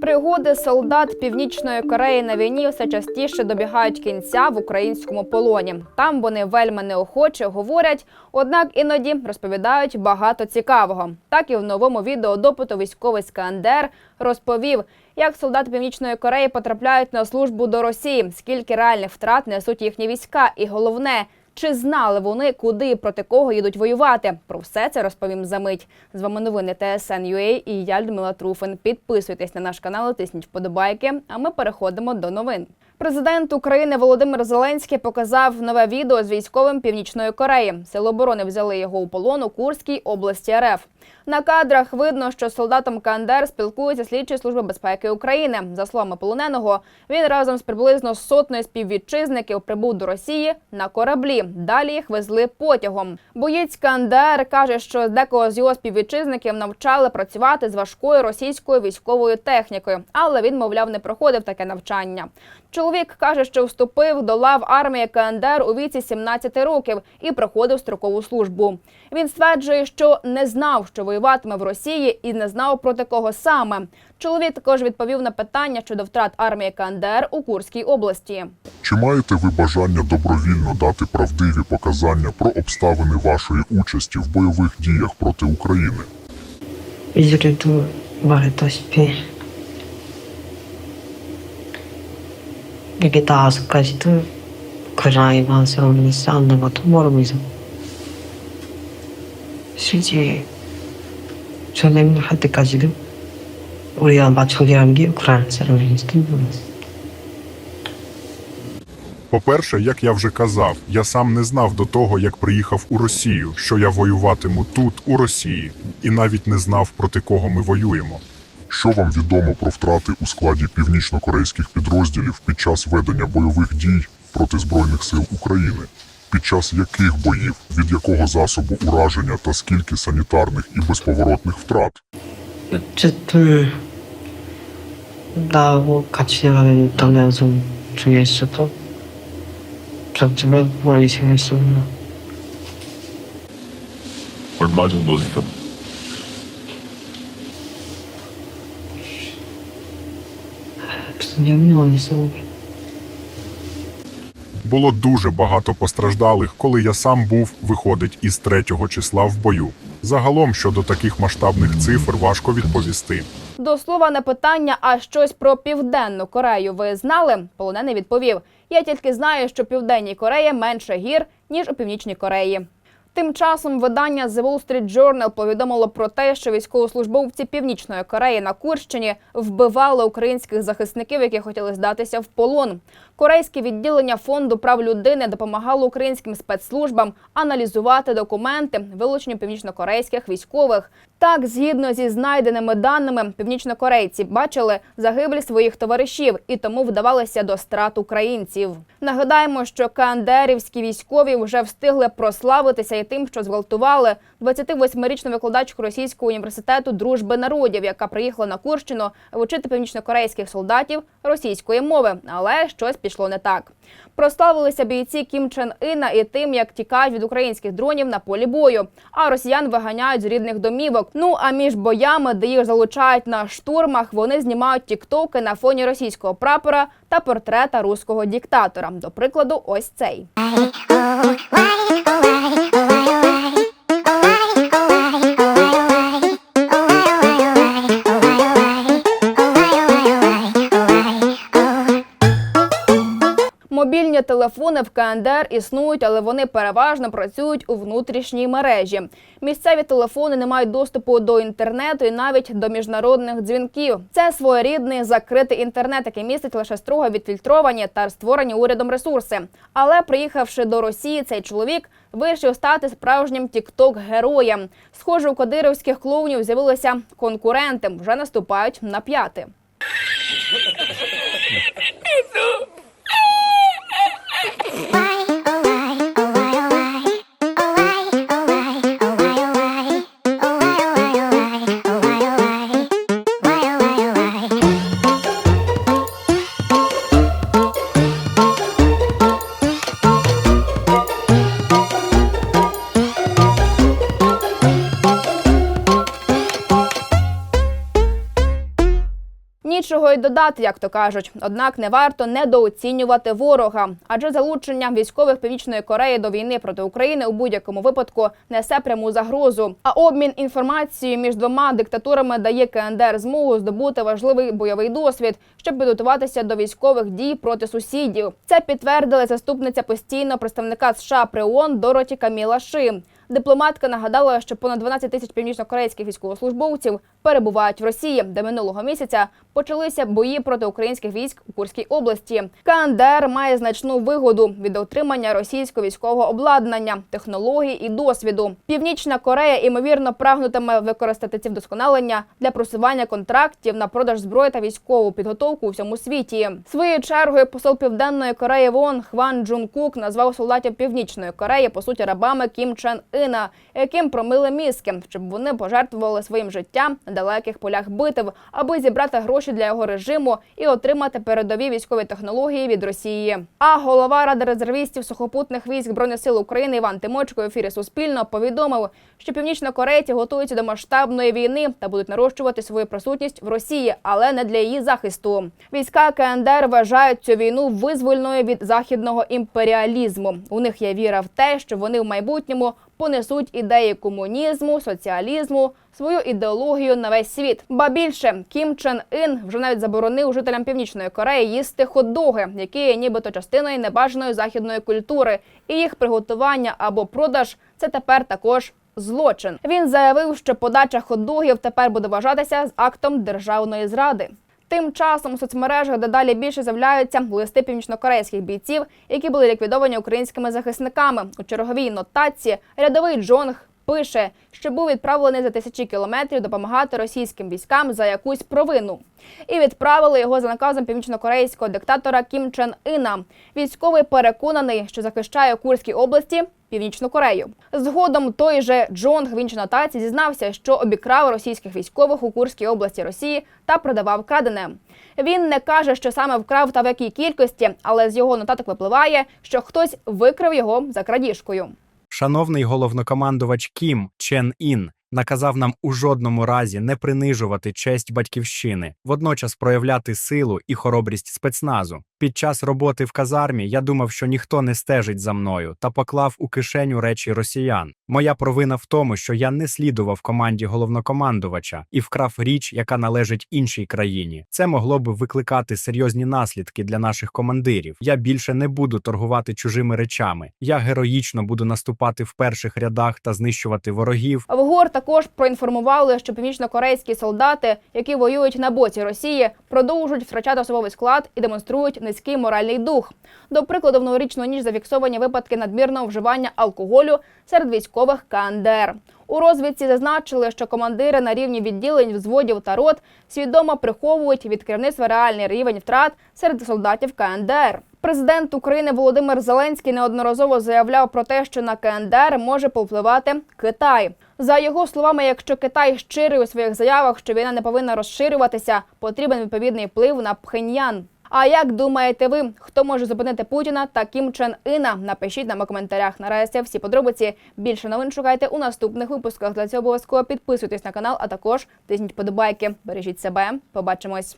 Пригоди солдат Північної Кореї на війні все частіше добігають кінця в українському полоні. Там вони вельми неохоче говорять, однак іноді розповідають багато цікавого. Так і в новому відео допиту військовий Скандер розповів, як солдати Північної Кореї потрапляють на службу до Росії, скільки реальних втрат несуть їхні війська, і головне. Чи знали вони, куди і проти кого їдуть воювати? Про все це розповім за мить. З вами новини ТСН.UA і я Людмила Труфин. Підписуйтесь на наш канал, тисніть вподобайки. А ми переходимо до новин. Президент України Володимир Зеленський показав нове відео з військовим Північної Кореї. Сили оборони взяли його у полон у Курській області РФ. На кадрах видно, що з солдатом КНДР спілкується слідчі служби безпеки України. За словами полоненого, він разом з приблизно сотнею співвітчизників прибув до Росії на кораблі. Далі їх везли потягом. Боєць КНДР каже, що декого з його співвітчизників навчали працювати з важкою російською військовою технікою, але він, мовляв, не проходив таке навчання. Чоловік каже, що вступив до лав армії КНДР у віці 17 років і проходив строкову службу. Він стверджує, що не знав, що воюватиме в Росії, і не знав проти кого саме. Чоловік також відповів на питання щодо втрат армії КНДР у Курській області. Чи маєте ви бажання добровільно дати правдиві показання про обставини вашої участі в бойових діях проти України? 우는 것도 모르면서 실제 전쟁을 할 때까지도 우리가 맞춰야 게 우크라이나 사람인지도 몰랐어. По-перше, як я вже казав, я сам не знав до того, як приїхав у Росію, що я воюватиму тут, у Росії, і навіть не знав, проти кого ми воюємо. Що вам відомо про втрати у складі північно-корейських підрозділів під час ведення бойових дій проти Збройних сил України? Під час яких боїв, від якого засобу ураження та скільки санітарних і безповоротних втрат? 어쨌든 나하고 같이 나가던 연습 중에 있어도 점점에 멀리 생겼었나 얼마 정도 됐어? я виняла не село. Було дуже багато постраждалих, коли я сам був, виходить, із третього числа в бою. Загалом щодо таких масштабних цифр важко відповісти. До слова на питання, а щось про південну Корею ви знали? Полонений відповів: я тільки знаю, що південній Кореї менше гір ніж у північній Кореї. Тим часом видання The Wall Street Journal повідомило про те, що військовослужбовці Північної Кореї на Курщині вбивали українських захисників, які хотіли здатися в полон. Корейське відділення фонду прав людини допомагало українським спецслужбам аналізувати документи, вилучені північнокорейських військових. Так, згідно зі знайденими даними, північнокорейці бачили загиблі своїх товаришів і тому вдавалися до страт українців. Нагадаємо, що кандерівські військові вже встигли прославитися і тим, що зґвалтували 28-річну викладачку російського університету дружби народів, яка приїхала на Курщину вчити північнокорейських солдатів російської мови, але щось пішло не так. Прославилися бійці Кім Чен Іна і тим, як тікають від українських дронів на полі бою, а росіян виганяють з рідних домівок. Ну а між боями, де їх залучають на штурмах, вони знімають тіктоки на фоні російського прапора та портрета руського диктатора. До прикладу, ось цей. Мобільні телефони в КНДР існують, але вони переважно працюють у внутрішній мережі. Місцеві телефони не мають доступу до інтернету і навіть до міжнародних дзвінків. Це своєрідний закритий інтернет, який містить лише строго відфільтровані та створені урядом ресурси. Але приїхавши до Росії, цей чоловік вирішив стати справжнім тікток-героєм. Схоже, у кадировських клоунів з'явилися конкуренти, вже наступають на п'яти. Нічого й додати, як то кажуть. Однак не варто недооцінювати ворога, адже залучення військових Північної Кореї до війни проти України у будь-якому випадку несе пряму загрозу. А обмін інформацією між двома диктатурами дає КНДР змогу здобути важливий бойовий досвід, щоб підготуватися до військових дій проти сусідів. Це підтвердила заступниця постійного представника США при ООН Дороті Каміла Ши. Дипломатка нагадала, що понад 12 тисяч північнокорейських військовослужбовців перебувають в Росії, де минулого місяця почалися бої проти українських військ у Курській області. КНДР має значну вигоду від отримання російського військового обладнання, технологій і досвіду. Північна Корея ймовірно прагнутиме використати ці вдосконалення для просування контрактів на продаж зброї та військову підготовку у всьому світі. Своєю чергою посол Південної Кореї в ООН Хван Джун Кук назвав солдатів Північної Кореї по суті рабами Кім Чен Іна, яким промили мізки, щоб вони пожертвували своїм життям на далеких полях битв, аби зібрати гроші для його режиму і отримати передові військові технології від Росії. А голова ради резервістів сухопутних військ збройних сил України Іван Тимочко в ефірі Суспільно повідомив, що північнокорейці готуються до масштабної війни та будуть нарощувати свою присутність в Росії, але не для її захисту. Війська КНДР вважають цю війну визвольною від західного імперіалізму. У них є віра в те, що вони в майбутньому понесуть ідеї комунізму, соціалізму, свою ідеологію на весь світ. Ба більше Кім Чен Ін вже навіть заборонив жителям Північної Кореї їсти хот-доги, які є нібито частиною небажаної західної культури, і їх приготування або продаж це тепер також. Злочин він заявив, що подача хот-догів тепер буде вважатися з актом державної зради. Тим часом у соцмережах дедалі більше з'являються листи північнокорейських бійців, які були ліквідовані українськими захисниками. У черговій нотації рядовий Джонг пише, що був відправлений за тисячі кілометрів допомагати російським військам за якусь провину. І відправили його за наказом північнокорейського диктатора Кім Чен Іна. Військовий переконаний, що захищає у Курській області Північну Корею. Згодом той же Джонг в іншій нотації зізнався, що обікрав російських військових у Курській області Росії та продавав крадене. Він не каже, що саме вкрав та в якій кількості, але з його нотаток випливає, що хтось викрив його за крадіжкою. Шановний головнокомандувач Кім Чен Ін наказав нам у жодному разі не принижувати честь батьківщини, водночас проявляти силу і хоробрість спецназу. Під час роботи в казармі я думав, що ніхто не стежить за мною та поклав у кишеню речі росіян. Моя провина в тому, що я не слідував команді головнокомандувача і вкрав річ, яка належить іншій країні. Це могло б викликати серйозні наслідки для наших командирів. Я більше не буду торгувати чужими речами. Я героїчно буду наступати в перших рядах та знищувати ворогів. В ГОР також проінформували, що північнокорейські солдати, які воюють на боці Росії, продовжують втрачати особовий склад і демонструють низький моральний дух. До прикладу, в новорічну ніч зафіксовані випадки надмірного вживання алкоголю серед військових КНДР. У розвідці зазначили, що командири на рівні відділень, взводів та рот свідомо приховують від керівництва реальний рівень втрат серед солдатів КНДР. Президент України Володимир Зеленський неодноразово заявляв про те, що на КНДР може повпливати Китай. За його словами, якщо Китай щирий у своїх заявах, що війна не повинна розширюватися, потрібен відповідний вплив на Пхеньян. А як думаєте ви, хто може зупинити Путіна та Кім Чен Іна? Напишіть нам у коментарях. Наразі всі подробиці. Більше новин шукайте у наступних випусках. Для цього обов'язково підписуйтесь на канал, а також тисніть подобайки. Бережіть себе. Побачимось.